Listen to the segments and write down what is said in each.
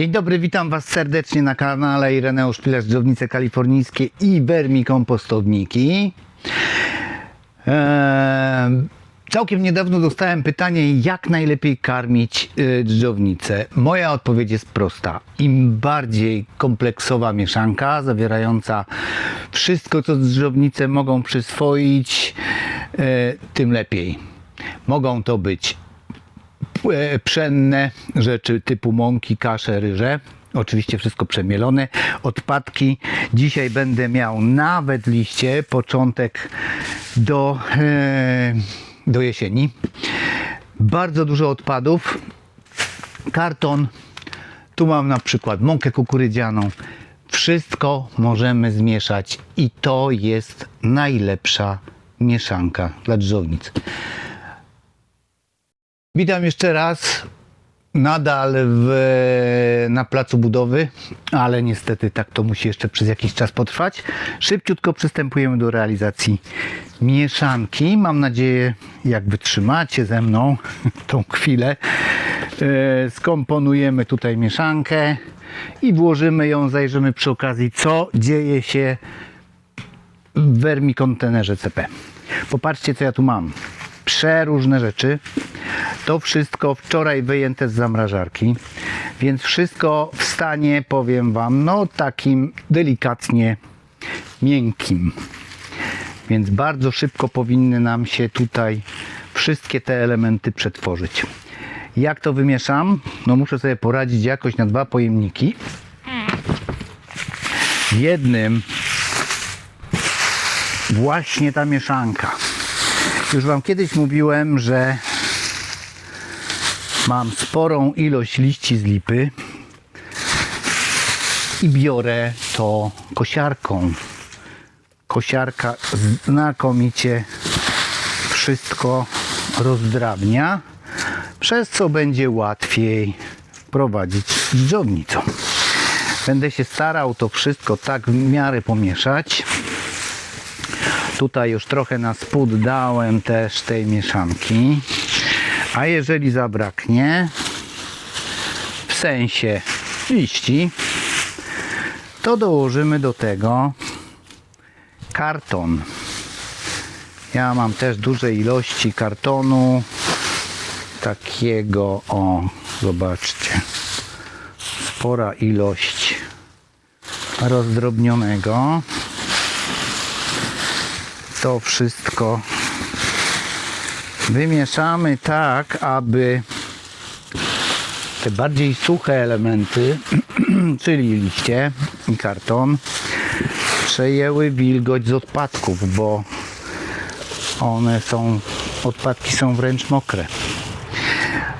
Dzień dobry, witam Was serdecznie na kanale Ireneusz Pilarz Drzewnice Kalifornijskie i Vermikompostowniki. Eee, całkiem niedawno dostałem pytanie, jak najlepiej karmić y, dżdżownicę. Moja odpowiedź jest prosta. Im bardziej kompleksowa mieszanka, zawierająca wszystko, co dżdżownice mogą przyswoić, y, tym lepiej. Mogą to być pszenne rzeczy typu mąki, kasze, ryże. Oczywiście wszystko przemielone. Odpadki. Dzisiaj będę miał nawet liście, początek do, e, do jesieni. Bardzo dużo odpadów. Karton. Tu mam na przykład mąkę kukurydzianą. Wszystko możemy zmieszać i to jest najlepsza mieszanka dla dżdżownic. Witam jeszcze raz. Nadal w, na placu budowy, ale niestety tak to musi jeszcze przez jakiś czas potrwać. Szybciutko przystępujemy do realizacji mieszanki. Mam nadzieję, jak wytrzymacie ze mną tą chwilę, e, skomponujemy tutaj mieszankę i włożymy ją, zajrzymy przy okazji, co dzieje się w wermikontenerze CP. Popatrzcie, co ja tu mam. Przeróżne rzeczy. To wszystko wczoraj wyjęte z zamrażarki, więc wszystko w stanie, powiem Wam, no takim delikatnie miękkim. Więc bardzo szybko powinny nam się tutaj wszystkie te elementy przetworzyć. Jak to wymieszam? No muszę sobie poradzić jakoś na dwa pojemniki. W jednym właśnie ta mieszanka. Już Wam kiedyś mówiłem, że mam sporą ilość liści z lipy i biorę to kosiarką. Kosiarka znakomicie wszystko rozdrabnia, przez co będzie łatwiej prowadzić dżdżownicą. Będę się starał to wszystko tak w miarę pomieszać. Tutaj już trochę na spód dałem też tej mieszanki. A jeżeli zabraknie, w sensie liści, to dołożymy do tego karton. Ja mam też duże ilości kartonu. Takiego, o, zobaczcie. Spora ilość rozdrobnionego to wszystko wymieszamy tak, aby te bardziej suche elementy, czyli liście i karton, przejęły wilgoć z odpadków, bo one są, odpadki są wręcz mokre.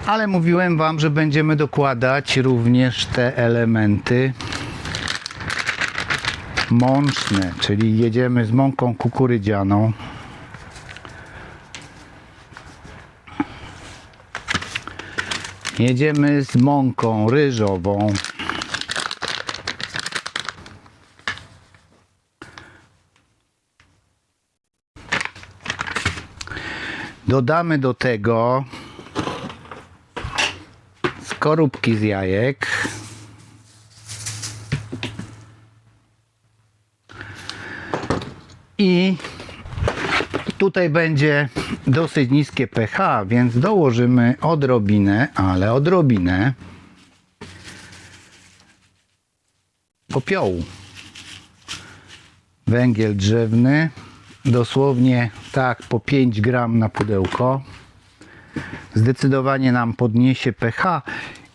Ale mówiłem Wam, że będziemy dokładać również te elementy mączne, czyli jedziemy z mąką kukurydzianą. Jedziemy z mąką ryżową. Dodamy do tego skorupki z jajek. I tutaj będzie dosyć niskie pH, więc dołożymy odrobinę, ale odrobinę popiołu. Węgiel drzewny, dosłownie tak po 5 gram na pudełko. Zdecydowanie nam podniesie pH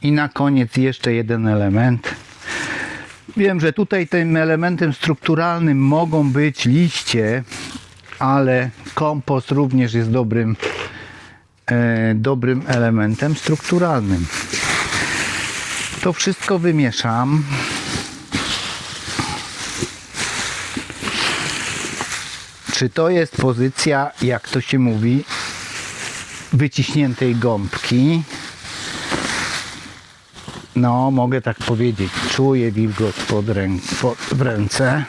i na koniec jeszcze jeden element. Wiem, że tutaj tym elementem strukturalnym mogą być liście, ale kompost również jest dobrym, e, dobrym elementem strukturalnym. To wszystko wymieszam. Czy to jest pozycja, jak to się mówi, wyciśniętej gąbki? No, mogę tak powiedzieć. Czuję wilgoć pod ręk, pod, w ręce.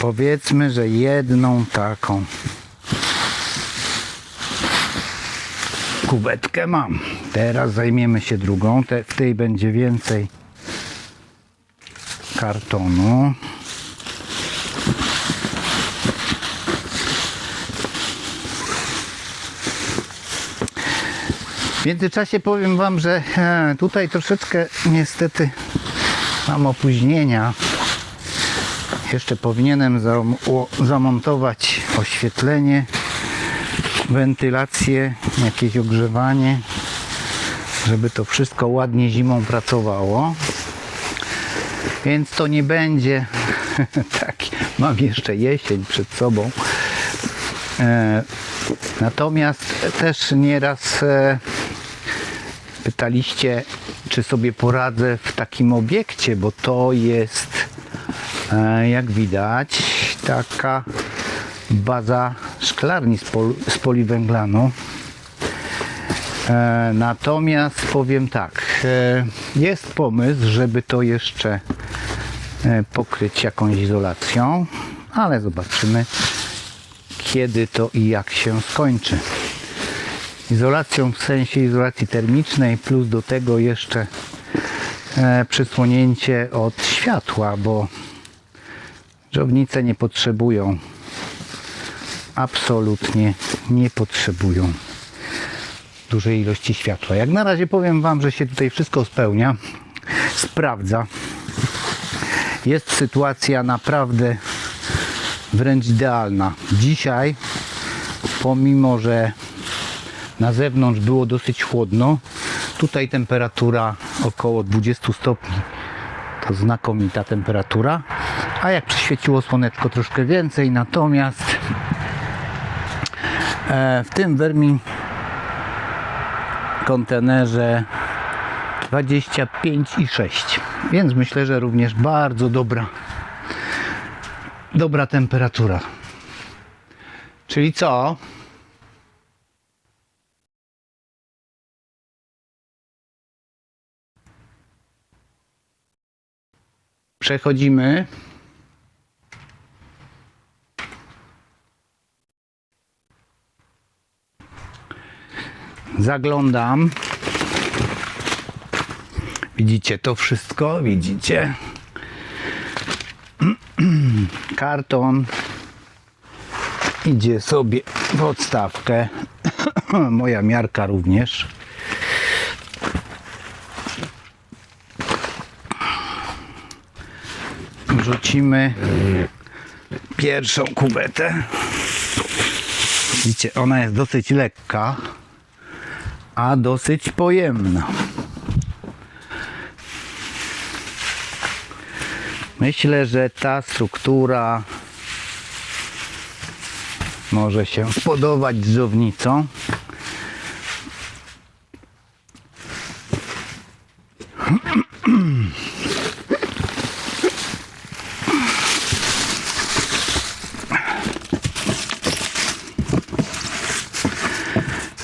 Powiedzmy, że jedną taką kubetkę mam. Teraz zajmiemy się drugą. Te, w tej będzie więcej kartonu. W międzyczasie powiem Wam, że e, tutaj troszeczkę niestety mam opóźnienia. Jeszcze powinienem zamontować oświetlenie, wentylację, jakieś ogrzewanie, żeby to wszystko ładnie zimą pracowało. Więc to nie będzie tak. Mam jeszcze jesień przed sobą. E, natomiast też nieraz e, pytaliście, czy sobie poradzę w takim obiekcie, bo to jest, jak widać, taka baza szklarni z, pol, z poliwęglanu. E, natomiast powiem tak, e, jest pomysł, żeby to jeszcze e, pokryć jakąś izolacją, ale zobaczymy, kiedy to i jak się skończy. Izolacją w sensie izolacji termicznej, plus do tego jeszcze e, przysłonięcie od światła, bo dżownice nie potrzebują, absolutnie nie potrzebują dużej ilości światła. Jak na razie powiem Wam, że się tutaj wszystko spełnia, sprawdza. Jest sytuacja naprawdę wręcz idealna. Dzisiaj, pomimo że na zewnątrz było dosyć chłodno, tutaj temperatura około 20 stopni. To znakomita temperatura. A jak przyświeciło słoneczko troszkę więcej, natomiast e, w tym Vermin kontenerze 25,6 więc myślę, że również bardzo dobra dobra temperatura. Czyli co? przechodzimy zaglądam Widzicie to wszystko? Widzicie? Karton idzie sobie w odstawkę. Moja miarka również. Wrzucimy pierwszą kubetę. Widzicie, ona jest dosyć lekka, a dosyć pojemna. Myślę, że ta struktura może się spodobać dżownicą.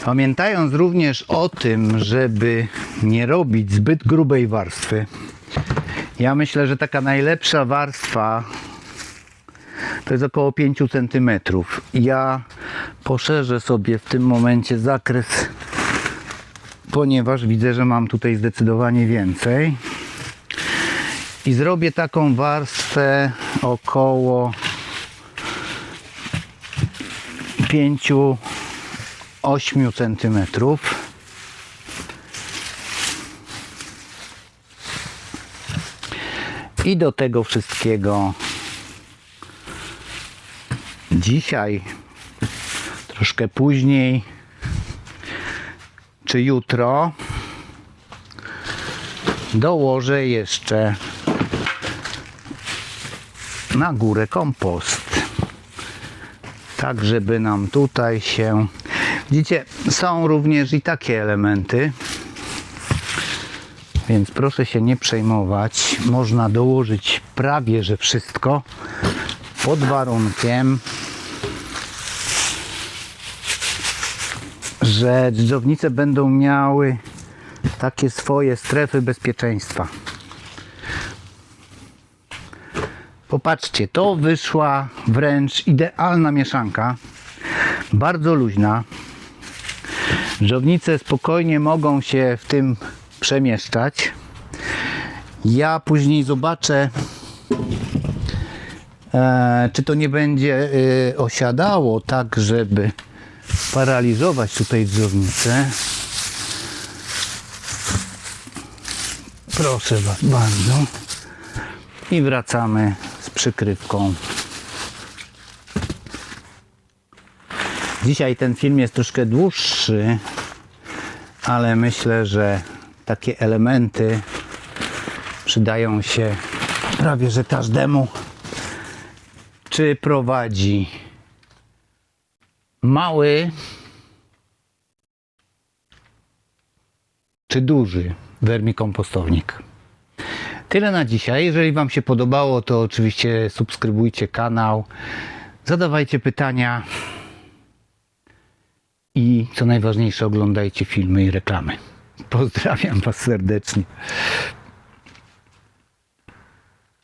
Pamiętając również o tym, żeby nie robić zbyt grubej warstwy, ja myślę, że taka najlepsza warstwa to jest około 5 cm. Ja poszerzę sobie w tym momencie zakres, ponieważ widzę, że mam tutaj zdecydowanie więcej. I zrobię taką warstwę około 5-8 centymetrów. I do tego wszystkiego dzisiaj, troszkę później, czy jutro dołożę jeszcze na górę kompost. Tak, żeby nam tutaj się. Widzicie, są również i takie elementy. Więc proszę się nie przejmować. Można dołożyć prawie że wszystko pod warunkiem, że dżdżownice będą miały takie swoje strefy bezpieczeństwa. Popatrzcie, to wyszła wręcz idealna mieszanka. Bardzo luźna. Żownice spokojnie mogą się w tym przemieszczać. Ja później zobaczę, e, czy to nie będzie e, osiadało tak, żeby paraliżować tutaj drzewnicę. Proszę Was bardzo. I wracamy z przykrywką. Dzisiaj ten film jest troszkę dłuższy, ale myślę, że takie elementy przydają się prawie że każdemu. Czy prowadzi mały czy duży wermikompostownik. Tyle na dzisiaj. Jeżeli Wam się podobało, to oczywiście subskrybujcie kanał, zadawajcie pytania i co najważniejsze, oglądajcie filmy i reklamy. Pozdrawiam Was serdecznie.